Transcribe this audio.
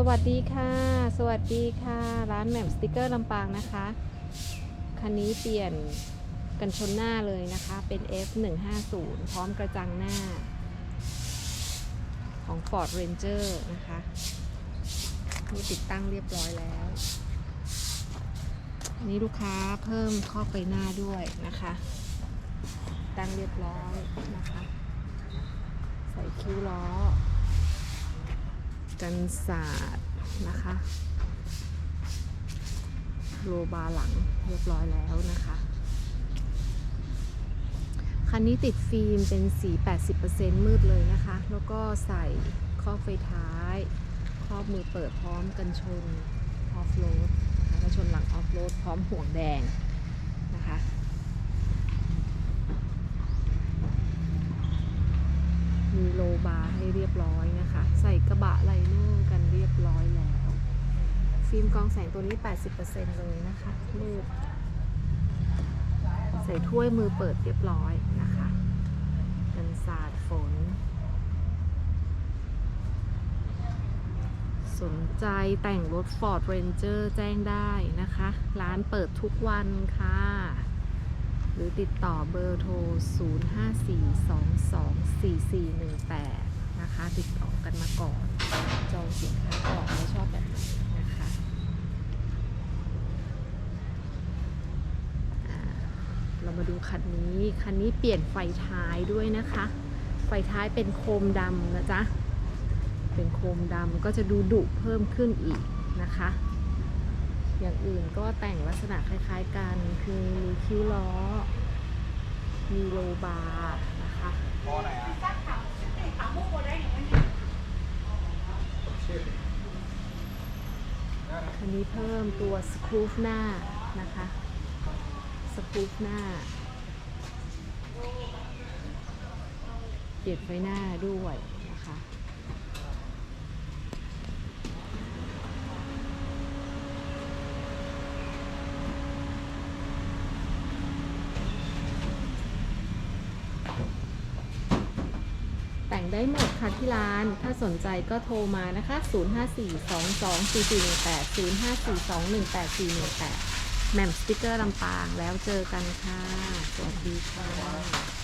สวัสดีค่ะ สวัสดีค่ะ ร้านแหม่มสติกเกอร์ลำปางนะคะ คันนี้เปลี่ยนกันชนหน้าเลยนะคะ เป็น F150 พร้อมกระจังหน้า ของ Ford Ranger นะคะ นี่ติดตั้งเรียบร้อยแล้ว อันนี้ลูกค้าเพิ่มข้อไฟหน้าด้วยนะคะ ตั้งเรียบร้อยนะคะ ใส่คิ้วล้อ กันศาสตร์นะคะ โลบาร์หลังเรียบร้อยแล้วนะคะ คันนี้ติดฟิล์มเป็นสี 80%มืดเลยนะคะ แล้วก็ใส่ครอบไฟท้าย ครอบมือเปิดพร้อมกันชนออฟโรดนะคะกันชนหลังออฟโรดพร้อมห่วงแดงนะคะ มี โลบาร์ให้เรียบร้อยนะคะ ใส่กระบะไลเนอร์กันเรียบร้อยแล้ว ฟิล์มกองแสงตัวนี้ 80%เลยนะคะรูปใส่ถ้วยมือเปิดเรียบร้อยนะคะกันสาดฝน สนใจแต่งรถ Ford Ranger แจ้งได้นะคะ ร้านเปิดทุกวันค่ะ หรือติดต่อเบอร์โทร 0542244418 นะคะ ติดต่อกันมาก่อน จองสินค้าก่อนไม่ชอบแบบไหนนะคะเรามาดูคันนี้ คันนี้เปลี่ยนไฟท้ายด้วยนะคะ ไฟท้ายเป็นโคมดำนะจ๊ะ เป็นโคมดำก็จะดูดุเพิ่มขึ้นอีกนะคะอย่างอื่นก็แต่งลักษณะคล้าย ๆ กัน คือมีคิ้วล้อ มีโลบาร์นะคะคันนี้เพิ่มตัวสครูฟหน้านะคะสครูฟหน้า เปลี่ยนไฟหน้าด้วยนะคะ แต่งได้หมดค่ะที่ร้าน ถ้าสนใจก็โทรมานะคะ 0542244418 0542184418แหม่มสติกเกอร์ลำปางแล้วเจอกันค่ะ สวัสดีค่ะ